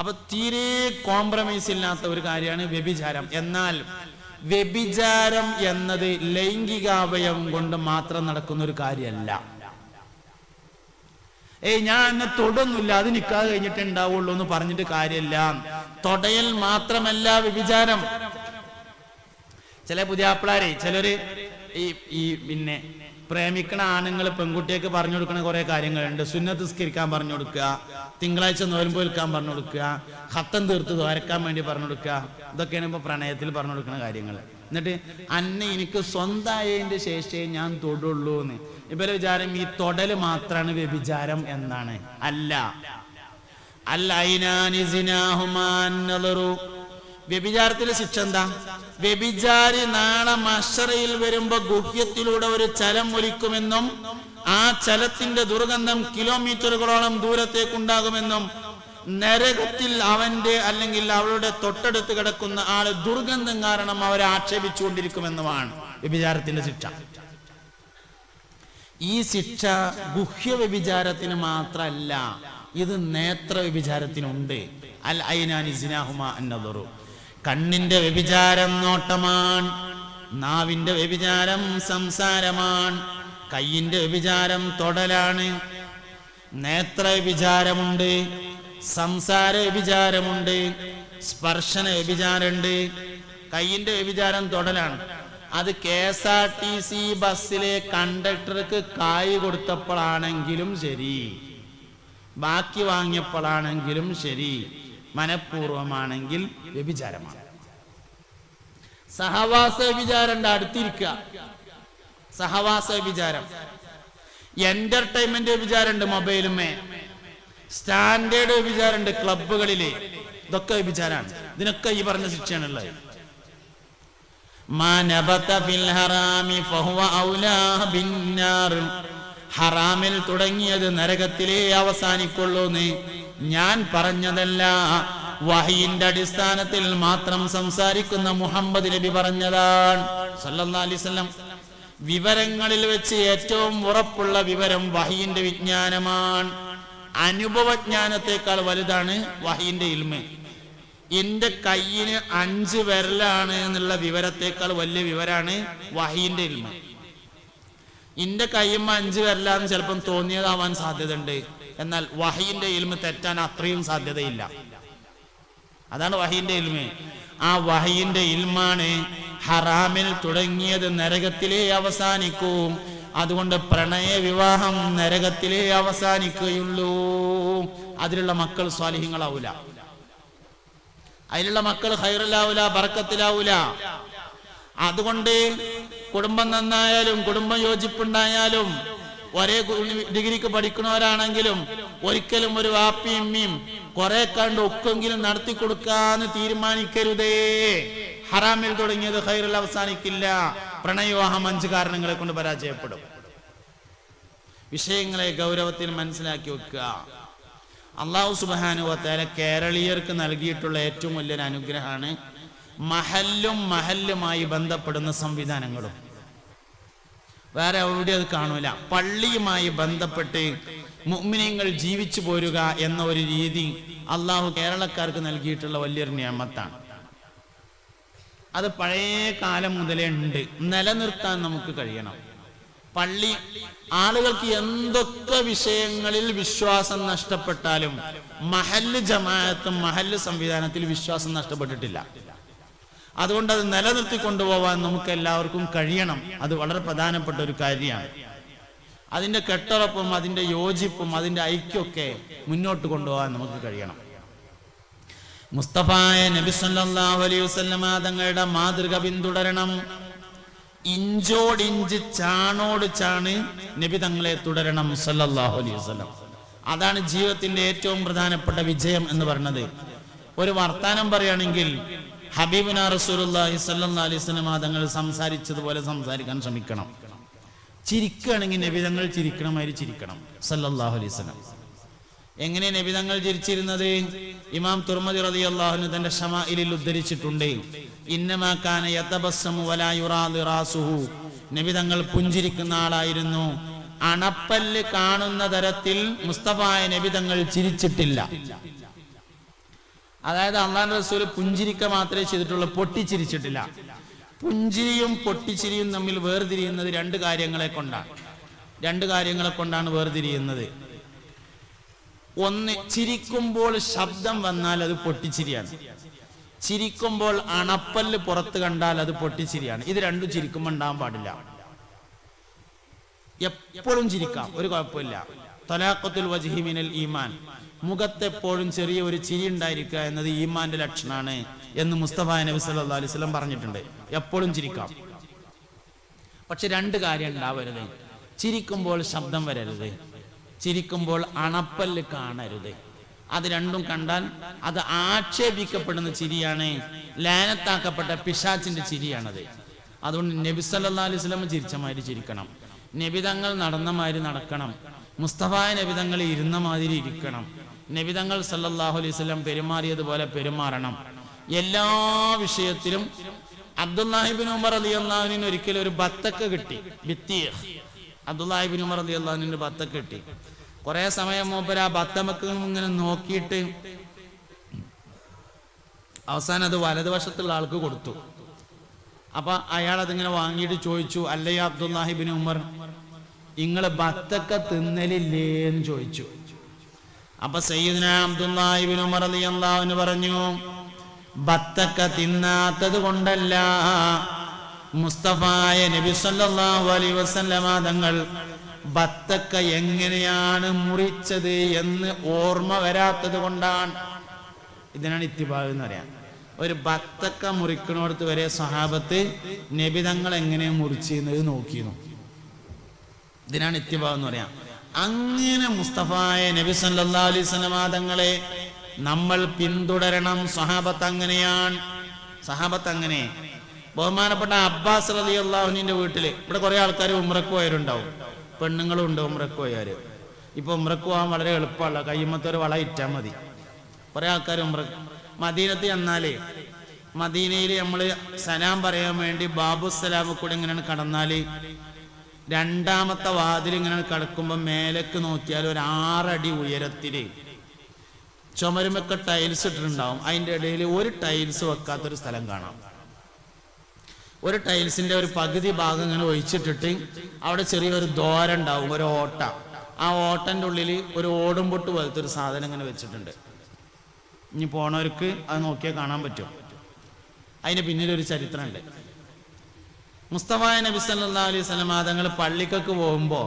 അപ്പൊ തീരെ കോംപ്രമൈസ് ഇല്ലാത്ത ഒരു കാര്യമാണ് വ്യഭിചാരം. എന്നാൽ വ്യഭിചാരം എന്നത് ലൈംഗികാവയവം കൊണ്ട് മാത്രം നടക്കുന്ന ഒരു കാര്യമല്ല. ഏയ് ഞാൻ എന്നെ തൊടൊന്നുമില്ല. അത് നിൽക്കാതെ കഴിഞ്ഞിട്ട് ഉണ്ടാവുള്ളൂ എന്ന് പറഞ്ഞിട്ട് കാര്യമില്ല. തൊടയൽ മാത്രമല്ല വ്യഭിചാരം. ചില പുതിയ ആപ്പിളാരെ ചിലര് ഈ ഈ പിന്നെ പ്രേമിക്കണ ആണുങ്ങൾ പെൺകുട്ടിയൊക്കെ പറഞ്ഞു കൊടുക്കണ കുറെ കാര്യങ്ങളുണ്ട് സുന്നത്ത് സ്കരിക്കാൻ പറഞ്ഞു കൊടുക്കുക തിങ്കളാഴ്ച നോലും വിൽക്കാൻ പറഞ്ഞു കൊടുക്കുക ഹത്തം തീർത്ത് ദ്വാരക്കാൻ വേണ്ടി പറഞ്ഞു കൊടുക്കുക ഇതൊക്കെയാണ് ഇപ്പൊ പ്രണയത്തിൽ പറഞ്ഞു കൊടുക്കുന്ന കാര്യങ്ങൾ എന്നിട്ട് അന്നെ എനിക്ക് സ്വന്തമായതിന്റെ ശേഷമേ ഞാൻ തൊടുള്ളൂ എന്ന് ഇവരെ വിചാരം ഈ തൊടൽ മാത്രമാണ് വ്യഭിചാരം എന്നാണ് അല്ല അല്ല വ്യഭിചാരത്തിലെ ശിക്ഷ എന്താ? വ്യഭിചാരി നാളെ മഷറയിൽ വരുമ്പോ ഗുഹ്യത്തിലൂടെ ഒരു ചലം ഒലിക്കുമെന്നും ആ ചലത്തിന്റെ ദുർഗന്ധം കിലോമീറ്ററുകളോളം ദൂരത്തേക്കുണ്ടാകുമെന്നും നരകത്തിൽ അവന്റെ അല്ലെങ്കിൽ അവളുടെ തൊട്ടടുത്ത് കിടക്കുന്ന ആൾ ദുർഗന്ധം കാരണം അവരെ ആക്ഷേപിച്ചുകൊണ്ടിരിക്കുമെന്നുമാണ് വ്യഭിചാരത്തിന്റെ ശിക്ഷ. ഈ ശിക്ഷ ഗുഹ്യ വ്യഭിചാരത്തിന് മാത്രമല്ല ഇത് നേത്ര വ്യഭിചാരത്തിനുണ്ട്. അൽ ഐനാനി സിനാഹുമ എന്നതൊരു കണ്ണിന്റെ വ്യഭിചാരം നോട്ടമാണ് നാവിന്റെ വ്യഭിചാരം സംസാരമാണ് കയ്യിന്റെ വ്യഭിചാരം തൊടലാണ്. നേത്ര വ്യഭിചാരമുണ്ട് സംസാര വ്യഭിചാരമുണ്ട് സ്പർശന വ്യഭിചാരമുണ്ട് കയ്യിന്റെ വ്യഭിചാരം തൊടലാണ്. അത് K S R T C ബസ്സിലെ കണ്ടക്ടർക്ക് കായ് കൊടുത്തപ്പോഴാണെങ്കിലും ശരി. ബാക്കി വാങ്ങിയപ്പോഴാണെങ്കിലും ശരി. മനഃപൂർവമാണെങ്കിൽ വ്യഭിചാരമാണ്. സഹവാസ വ്യഭിചാരം അടുത്തിരിക്കുക. സഹവാസ വ്യഭിചാരം. എന്റർടൈൻമെന്റ് വ്യഭിചാരമുണ്ട് മൊബൈലുമേ സ്റ്റാൻഡേർഡ് വ്യഭിചാരമുണ്ട് ക്ലബുകളിൽ ഇതൊക്കെ വ്യഭിചാരമാണ്. ഇതിനൊക്കെ ഈ പറഞ്ഞ ശിക്ഷയാണുള്ളത് ഹറാമിൽ തുടങ്ങിയത് നരകത്തിലേ അവസാനിക്കുള്ളൂന്ന്. ഞാൻ പറഞ്ഞതല്ല. വഹയിന്റെ അടിസ്ഥാനത്തിൽ മാത്രം സംസാരിക്കുന്ന മുഹമ്മദ് നബി പറഞ്ഞതാണ്. സല്ലല്ലാഹു അലൈഹി വിവരങ്ങളിൽ വെച്ച് ഏറ്റവും ഉറപ്പുള്ള വിവരം വഹയിന്റെ വിജ്ഞാനമാണ്. അനുഭവജ്ഞാനത്തെക്കാൾ വലുതാണ് വഹയിന്റെ ഇൽമ. എന്റെ കയ്യിന് അഞ്ച് വിരലാണ് എന്നുള്ള വിവരത്തെക്കാൾ വലിയ വിവരാണ് വഹീന്റെ ഇൽമ. എന്റെ കയ്യുമ്മ അഞ്ച് വിരലാന്ന് ചിലപ്പം തോന്നിയതാവാൻ സാധ്യതയുണ്ട്. എന്നാൽ വഹീന്റെ ഇൽമ തെറ്റാൻ അത്രയും സാധ്യതയില്ല. അതാണ് വഹീന്റെ ഇൽമ. ആ വഹീന്റെ ഇൽമാണ് ഹറാമിൽ തുടങ്ങിയത് നരകത്തിലേ അവസാനിക്കും. അതുകൊണ്ട് പ്രണയ വിവാഹം നരകത്തിലേ അവസാനിക്കുകയുള്ളൂ. അതിലുള്ള മക്കൾ സ്വാലിഹ്യങ്ങളാവൂല. അതിലുള്ള മക്കൾ ഹൈറിലാവൂല ബറക്കത്തിലാവൂല അതുകൊണ്ട് കുടുംബം നന്നായാലും കുടുംബം യോജിപ്പുണ്ടായാലും ഒരേ ഡിഗ്രിക്ക് പഠിക്കുന്നവരാണെങ്കിലും ഒരിക്കലും ഒരു വാപ്പിയും മീം കുറെ കണ്ട് ഒക്കെങ്കിലും നടത്തി കൊടുക്കാന്ന് തീരുമാനിക്കരുതേ. ഹറാമിൽ തുടങ്ങിയത് ഹൈറിൽ അവസാനിക്കില്ല. പ്രണയവിവാഹം അഞ്ച് കാരണങ്ങളെ കൊണ്ട് പരാജയപ്പെടും. വിഷയങ്ങളെ ഗൗരവത്തിൽ മനസ്സിലാക്കി വെക്കുക. അള്ളാഹു സുബാനുവത്തേല കേരളീയർക്ക് നൽകിയിട്ടുള്ള ഏറ്റവും വലിയൊരു അനുഗ്രഹമാണ് മഹല്ലും മഹല്ലുമായി ബന്ധപ്പെടുന്ന സംവിധാനങ്ങളും. വേറെ എവിടെ അത് കാണൂല. പള്ളിയുമായി ബന്ധപ്പെട്ട് മുഅ്മിനീങ്ങൾ ജീവിച്ചു പോരുക എന്ന ഒരു രീതി അള്ളാഹു കേരളക്കാർക്ക് നൽകിയിട്ടുള്ള വലിയൊരു നിയമത്താണ്. അത് പഴയ കാലം മുതലേ ഉണ്ട്. നിലനിർത്താൻ നമുക്ക് കഴിയണം. പള്ളി ആളുകൾക്ക് എന്തൊക്കെ വിഷയങ്ങളിൽ വിശ്വാസം നഷ്ടപ്പെട്ടാലും മഹല്ല് ജമാഅത്തും മഹല്ല് സംവിധാനത്തിൽ വിശ്വാസം നഷ്ടപ്പെട്ടിട്ടില്ല. അതുകൊണ്ട് അത് നിലനിർത്തി കൊണ്ടുപോകാൻ നമുക്ക് എല്ലാവർക്കും കഴിയണം. അത് വളരെ പ്രധാനപ്പെട്ട ഒരു കാര്യമാണ്. അതിന്റെ കെട്ടുറപ്പും അതിന്റെ യോജിപ്പും അതിന്റെ ഐക്യമൊക്കെ മുന്നോട്ട് കൊണ്ടുപോകാൻ നമുക്ക് കഴിയണം. മുസ്തഫായ നബി സല്ലല്ലാഹു അലൈഹി വസല്ലമ തങ്ങളുടെ മാതൃക പിന്തുടരണം. ഇഞ്ചോടിഞ്ച് ചാണോട് ചാണ് നബി തങ്ങളെ തുടരണം സല്ലല്ലാഹു അലൈഹി വസല്ലം. അതാണ് ജീവിതത്തിന്റെ ഏറ്റവും പ്രധാനപ്പെട്ട വിജയം എന്ന് പറഞ്ഞത് ഒരു വർത്താനം പറയുകയാണെങ്കിൽ ഹബീബിന സല്ലല്ലാഹു അലൈഹി വസല്ലം തങ്ങൾ സംസാരിച്ചതുപോലെ സംസാരിക്കാൻ ശ്രമിക്കണം. ചിരിക്കുകയാണെങ്കിൽ നബി തങ്ങൾ ചിരിക്കണമാതിരി ചിരിക്കണം. സല്ലല്ലാഹു അലൈഹി വസല്ലം. എങ്ങനെ നബിതങ്ങൾ ചിരിച്ചിരുന്നത്? ഇമാം തുർമദി റളിയല്ലാഹു തന്റെ ഷമായിലിൽ ഉദ്ധരിച്ചിട്ടുണ്ട്. ഇന്നമാ കാന യതബസ്സമു വലാ യുറാദു റാസുഹു. നബിതങ്ങൾ പുഞ്ചിരിക്കുന്ന ആളായിരുന്നു. അണപ്പല്ല് കാണുന്ന തരത്തിൽ മുസ്തഫായ നബിതങ്ങൾ ചിരിച്ചിട്ടില്ല. അതായത് അള്ളാൻ റസൂൽ പുഞ്ചിരിക്ക മാത്രമേ ചെയ്തിട്ടുള്ളൂ പൊട്ടിച്ചിരിച്ചിട്ടില്ല. പുഞ്ചിരിയും പൊട്ടിച്ചിരിയും തമ്മിൽ വേർതിരിയുന്നത് രണ്ട് കാര്യങ്ങളെ കൊണ്ടാണ്. രണ്ട് കാര്യങ്ങളെ കൊണ്ടാണ് വേർതിരിയുന്നത്. ഒന്ന് ചിരിക്കുമ്പോൾ ശബ്ദം വന്നാൽ അത് പൊട്ടിച്ചിരിയാണ്. ചിരിക്കുമ്പോൾ അണപ്പല്ല് പുറത്ത് കണ്ടാൽ അത് പൊട്ടിച്ചിരിയാണ്. ഇത് രണ്ടും ചിരിക്കുമ്പോൾ ഉണ്ടാകാൻ പാടില്ല. എപ്പോഴും ചിരിക്കാം ഒരു കുഴപ്പമില്ല. തലാഖത്തുൽ വജ്ഹി മിനൽ ഈമാൻ. മുഖത്തെപ്പോഴും ചെറിയ ഒരു ചിരി ഉണ്ടായിരിക്കുക എന്നത് ഈമാന്റെ ലക്ഷണമാണ് എന്ന് മുസ്തഫ നബി സല്ലാ അലൈഹി വസല്ലം പറഞ്ഞിട്ടുണ്ട്. എപ്പോഴും ചിരിക്കാം. പക്ഷെ രണ്ട് കാര്യം ഉണ്ടാവരുത്. ചിരിക്കുമ്പോൾ ശബ്ദം വരരുത്. ചിരിക്കുമ്പോൾ അണപ്പല്ല് കാണരുത്. അത് രണ്ടും കണ്ടാൽ അത് ആക്ഷേപിക്കപ്പെടുന്ന ചിരിയാണ് ലാനത്താക്കപ്പെട്ട പിശാച്ചിന്റെ ചിരിയാണത്. അതുകൊണ്ട് നബി സല്ലാ അലൈഹി വസല്ലം ചിരിച്ച മാതിരി ചിരിക്കണം. നബിതങ്ങൾ നടന്ന മാതിരി നടക്കണം. മുസ്തഫായ നബിതങ്ങൾ ഇരുന്ന മാതിരി ഇരിക്കണം. നബിതങ്ങൾ സല്ലാഹു അലൈഹി വസല്ലം പെരുമാറിയതുപോലെ പെരുമാറണം. എല്ലാ വിഷയത്തിലും അബ്ദുല്ലാഹിബിൻ ഉമർ അലി അള്ളാഹുവിന് ഒരിക്കലും ഒരു ബത്തക്ക കിട്ടി. ഭിത്തിയ അബ്ദുല്ലാഹിബിൻ ഉമർ അലി അള്ളാഹുവിന് ബത്തക്ക കിട്ടി. കുറെ സമയം മൂപ്പര് ആ ബത്തമക്ക് ഇങ്ങനെ നോക്കിയിട്ട് അവസാനം അത് വലതുവശത്തുള്ള ആൾക്ക് കൊടുത്തു. അപ്പൊ അയാൾ അതിങ്ങനെ വാങ്ങിയിട്ട് ചോദിച്ചു അല്ലയോ അബ്ദുല്ലാഹിബിൻ ഉമർ നിങ്ങൾ ബത്തക്ക തിന്നലില്ലേ? എന്ന് ചോദിച്ചു. അപ്പൊ സയ്യിദിന അബ്ദുല്ലാഹിബിൻ ഉമർ അള്ളാഹുവിന് പറഞ്ഞു ബത്തക്ക തിന്നാത്തത് കൊണ്ടല്ല. മുസ്തഫായ നബി സല്ലല്ലാഹു അലൈഹി വസല്ലമ തങ്ങൾ ബത്തക്ക എങ്ങനെയാണ് മുറിച്ചത് എന്ന് ഓർമ്മ വരാത്തത് കൊണ്ടാണ്. ഇതിനാണ് ഇത്തിബാഗ് എന്ന് പറയാം. ഒരു ബത്തക്ക മുറിക്കണോടത്ത് വരെ സഹാബത്ത് നബി തങ്ങൾ എങ്ങനെ മുറിച്ചിരുന്നത് നോക്കിയിരുന്നു. ഇതിനാണ് ഇത്തിബാഗ് എന്ന് പറയാം. അങ്ങനെ മുസ്തഫായ നബി സല്ലല്ലാഹു അലൈഹി വസല്ലമ തങ്ങളെ നമ്മൾ പിന്തുടരണം. സഹാബത്ത് അങ്ങനെയാണ്. സഹാബത്ത് അങ്ങനെ. ബഹുമാനപ്പെട്ട അബ്ബാസ് റലി അള്ളാഹുനിന്റെ വീട്ടിൽ ഇവിടെ കുറെ ആൾക്കാർ ഉമ്രക്ക് പോയവരുണ്ടാവും. പെണ്ണുങ്ങളും ഉണ്ട് ഉമ്രക്ക് പോയവര്. ഇപ്പൊ ഉമ്രക്ക് പോകാൻ വളരെ എളുപ്പമല്ല. കയ്യുമ്മത്തെ ഒരു വള ഇറ്റാൽ മതി. കുറെ ആൾക്കാർ ഉമ്ര മദീനത്ത് ചെന്നാലേ മദീനയിൽ നമ്മൾ സലാം പറയാൻ വേണ്ടി ബാബു സലാമ് കൂടെ ഇങ്ങനെയാണ് കടന്നാൽ. രണ്ടാമത്തെ വാതിൽ ഇങ്ങനെ കടക്കുമ്പോൾ മേലേക്ക് നോക്കിയാൽ ഒരു ആറടി ഉയരത്തിൽ ചുമരുമൊക്കെ ടൈൽസ് ഇട്ടിട്ടുണ്ടാവും. അതിന്റെ ഇടയിൽ ഒരു ടൈൽസ് വെക്കാത്തൊരു സ്ഥലം കാണാം. ഒരു ടൈൽസിന്റെ ഒരു പകുതി ഭാഗം ഇങ്ങനെ ഒഴിച്ചിട്ടിട്ട് അവിടെ ചെറിയൊരു ദോര ഉണ്ടാവും ഒരു ഓട്ട. ആ ഓട്ടന്റെ ഉള്ളിൽ ഒരു ഓടും പൊട്ട് പോലത്തെ ഒരു സാധനം ഇങ്ങനെ വെച്ചിട്ടുണ്ട്. ഇനി പോണവർക്ക് അത് നോക്കിയാൽ കാണാൻ പറ്റും. അതിന് പിന്നിലൊരു ചരിത്രമുണ്ട്. മുസ്തഫായ നബി സല്ലല്ലാഹു അലൈഹി വസല്ലം തങ്ങൾ പള്ളിക്കൊക്കെ പോകുമ്പോൾ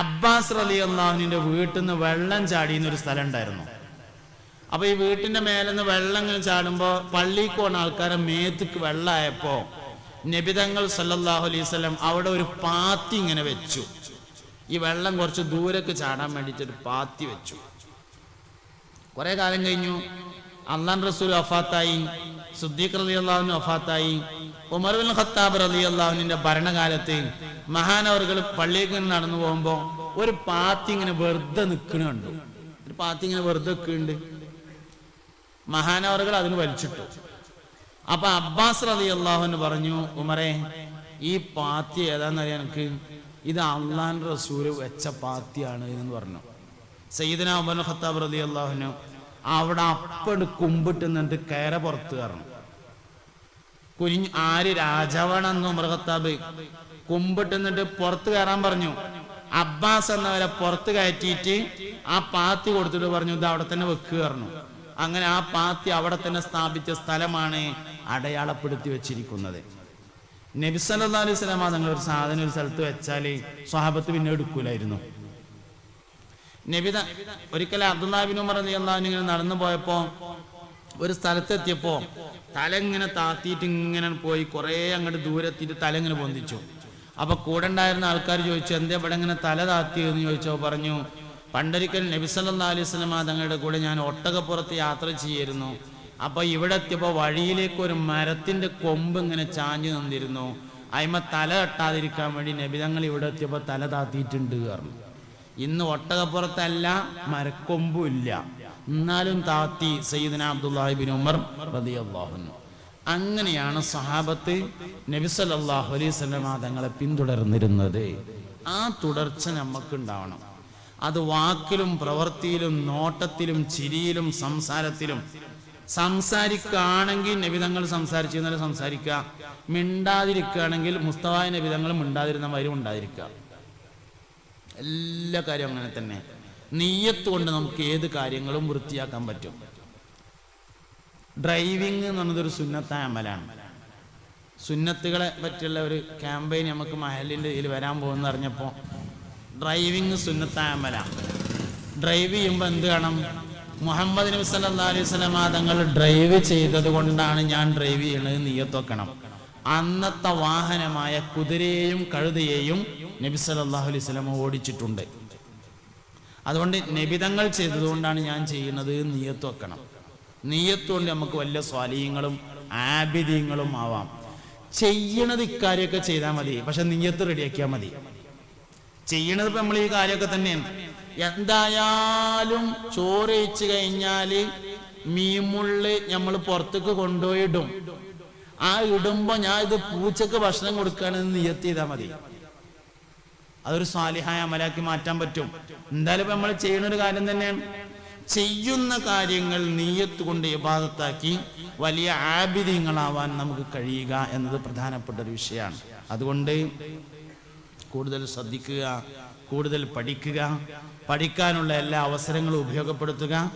അബ്ബാസ് റലി അള്ളാഹുവിന്റെ വീട്ടിൽ നിന്ന് വെള്ളം ചാടിയുന്ന ഒരു സ്ഥലം ഉണ്ടായിരുന്നു. അപ്പൊ ഈ വീട്ടിന്റെ മേലെന്ന് വെള്ളം ഇങ്ങനെ ചാടുമ്പോ പള്ളിക്ക് പോകുന്ന ആൾക്കാരെ മേത്തുക്ക് വെള്ളമായപ്പോ നബിതങ്ങൾ സല്ലല്ലാഹു അലൈഹി വസല്ലം അവിടെ ഒരു പാത്തി ഇങ്ങനെ വെച്ചു. ഈ വെള്ളം കുറച്ച് ദൂരക്ക് ചാടാൻ വേണ്ടിയിട്ട് ഒരു പാത്തി വെച്ചു. കുറെ കാലം കഴിഞ്ഞു. അള്ളാൻ റസൂൽ അഫാത്തായി സുദ്ദീഖ് റലി അള്ളാഹുവിന് വഫാത്തായി. ഉമർ ബിൻ ഖത്താബ് റലി അള്ളാഹുവിന്റെ ഭരണകാലത്ത് മഹാനവറുകൾ പള്ളിയിൽ നിന്ന് നടന്നു പോകുമ്പോ ഒരു പാത്തി ഇങ്ങനെ വെറുതെ നിൽക്കണുണ്ട് ഒരു പാത്തി ഇങ്ങനെ വെറുതെ നിൽക്കുന്നുണ്ട് മഹാനവറുകൾ അതിന് വലിച്ചിട്ടു. അപ്പൊ അബ്ബാസ് റലി അള്ളാഹുവിന് പറഞ്ഞു ഉമറെ ഈ പാത്തി ഏതാന്നറിയാൻ എനിക്ക് ഇത് അള്ളാൻ റസൂര് വെച്ച പാത്തിയാണ് എന്ന് പറഞ്ഞു. സയ്യിദന ഉമർ ഖത്താബ് റലി അള്ളാഹുനു അവിടെ അപ്പട് കുമ്പിട്ട് നിന്നിട്ട് കയറ പുറത്ത് കയറണം കുനിഞ്ഞ് ആര് രാജാവാണെന്ന് മൃഗത്താബ്. ഖത്താബ് കുമ്പിട്ട് നിന്നിട്ട് പുറത്ത് കയറാൻ പറഞ്ഞു. അബ്ബാസ് എന്നവരെ പുറത്ത് കയറ്റിയിട്ട് ആ പാത്തി കൊടുത്തിട്ട് പറഞ്ഞു ഇത് അവിടെ തന്നെ വെക്കുക പറഞ്ഞു. അങ്ങനെ ആ പാത്തി അവിടെ തന്നെ സ്ഥാപിച്ച സ്ഥലമാണ് അടയാളപ്പെടുത്തി വെച്ചിരിക്കുന്നത്. നബി സല്ലല്ലാഹു അലൈഹി വസല്ലമ നിങ്ങൾ ഒരു സാധനം ഒരു സ്ഥലത്ത് വെച്ചാൽ സ്വഹാബത്ത് പിന്നെ എടുക്കൂലായിരുന്നു. നബിത ഒരിക്കലും അബ്ദുല്ലാബിൻ ഉമർ റളിയല്ലാഹു ഇങ്ങനെ നടന്നു പോയപ്പോ ഒരു സ്ഥലത്തെത്തിയപ്പോ തല ഇങ്ങനെ താത്തിയിട്ട് ഇങ്ങനെ പോയി കുറെ അങ്ങോട്ട് ദൂരെത്തിയിട്ട് തല ഇങ്ങനെ പൊന്തിച്ചു. അപ്പൊ കൂടെ ഉണ്ടായിരുന്ന ആൾക്കാർ ചോദിച്ചു എന്താ ഇവിടെ ഇങ്ങനെ തല താത്തിയെന്ന് ചോദിച്ചോ പറഞ്ഞു പണ്ടൊരിക്കൽ നബിസല്ലാ അലൈഹി സ്വലമ തങ്ങളുടെ കൂടെ ഞാൻ ഒട്ടകപ്പുറത്ത് യാത്ര ചെയ്യായിരുന്നു അപ്പൊ ഇവിടെ എത്തിയപ്പോ വഴിയിലേക്ക് ഒരു മരത്തിന്റെ കൊമ്പ് ഇങ്ങനെ ചാഞ്ഞു നിന്നിരുന്നു. അയിമ തല തട്ടാതിരിക്കാൻ വേണ്ടി നബിതങ്ങൾ ഇവിടെ എത്തിയപ്പോ തല താത്തിയിട്ടുണ്ട് കാരണം ഇന്ന് ഒട്ടകപ്പുറത്തല്ല മരക്കൊമ്പും ഇല്ല. എന്നാലും താത്തി സയ്യിദന അബ്ദുല്ലാഹിബിൻ ഉമർ റളിയല്ലാഹു അൻഹു. അങ്ങനെയാണ് സഹാബത്ത് നബി സല്ലല്ലാഹു അലൈഹി വസല്ലമ തങ്ങളെ പിന്തുടർന്നിരുന്നത്. ആ തുടർച്ച നമുക്ക് ഉണ്ടാവണം അത് വാക്കിലും പ്രവൃത്തിയിലും നോട്ടത്തിലും ചിരിയിലും സംസാരത്തിലും സംസാരിക്കുകയാണെങ്കിൽ നബിതങ്ങൾ സംസാരിച്ചിരുന്നാൽ സംസാരിക്കുക. മിണ്ടാതിരിക്കുകയാണെങ്കിൽ മുസ്തവായ നബിതങ്ങൾ മിണ്ടാതിരുന്ന വരും ഉണ്ടാതിരിക്കുക എല്ലാ കാര്യവും അങ്ങനെ തന്നെ. നീയത്ത് കൊണ്ട് നമുക്ക് ഏത് കാര്യങ്ങളും വൃത്തിയാക്കാൻ പറ്റും. ഡ്രൈവിംഗ് എന്ന് പറഞ്ഞതൊരു സുന്നത്ത അമലാണ്. സുന്നത്തുകളെ പറ്റിയുള്ള ഒരു ക്യാമ്പയിൻ നമുക്ക് മഹലിന്റെ ഇതിൽ വരാൻ പോകുന്ന അറിഞ്ഞപ്പോൾ ഡ്രൈവിംഗ് സുന്നത്ത അമലാണ്. ഡ്രൈവ് ചെയ്യുമ്പോൾ എന്ത് വേണം? മുഹമ്മദ് നബി സല്ലാ അലൈഹി സ്വലമ തങ്ങൾ ഡ്രൈവ് ചെയ്തത് കൊണ്ടാണ് ഞാൻ ഡ്രൈവ് ചെയ്യണത് നീയത്ത് വെക്കണം. അന്നത്തെ വാഹനമായ കുതിരയെയും കഴുതയെയും നബി സല്ലല്ലാഹു അലൈഹി സ്വലമ ഓടിച്ചിട്ടുണ്ട്. അതുകൊണ്ട് നിബിതങ്ങൾ ചെയ്തതുകൊണ്ടാണ് ഞാൻ ചെയ്യുന്നത് നീയത്ത് വെക്കണം. നീയത്ത് കൊണ്ട് നമുക്ക് വലിയ സ്വാലീയങ്ങളും ആബിദീങ്ങളും ആവാം. ചെയ്യണത് ഇക്കാര്യമൊക്കെ ചെയ്താൽ മതി. പക്ഷെ നീയത്ത് റെഡിയാക്കിയാൽ മതി. ചെയ്യണത് ഇപ്പൊ നമ്മൾ ഈ കാര്യമൊക്കെ തന്നെയാണ്. എന്തായാലും ചോറ് വെച്ച് കഴിഞ്ഞാൽ മീമുള്ള് നമ്മൾ പുറത്തേക്ക് കൊണ്ടുപോയിടും ആ ഇടുമ്പോൾ ഞാൻ ഇത് പൂച്ചക്ക് ഭക്ഷണം കൊടുക്കുകയാണെന്ന് നിയത്ത് ചെയ്താൽ മതി. അതൊരു സ്വാലിഹായ അമലാക്കി മാറ്റാൻ പറ്റും. എന്തായാലും ഇപ്പൊ നമ്മൾ ചെയ്യുന്ന ഒരു കാര്യം തന്നെയാണ് ചെയ്യുന്ന കാര്യങ്ങൾ നീയത്ത് കൊണ്ട് ഇബാദത്താക്കി വലിയ ആബിദ്യങ്ങളാവാൻ നമുക്ക് കഴിയുക എന്നത് പ്രധാനപ്പെട്ട ഒരു വിഷയമാണ്. അതുകൊണ്ട് കൂടുതൽ ശ്രദ്ധിക്കുക കൂടുതൽ പഠിക്കുക പഠിക്കാനുള്ള എല്ലാ അവസരങ്ങളും ഉപയോഗപ്പെടുത്തുക.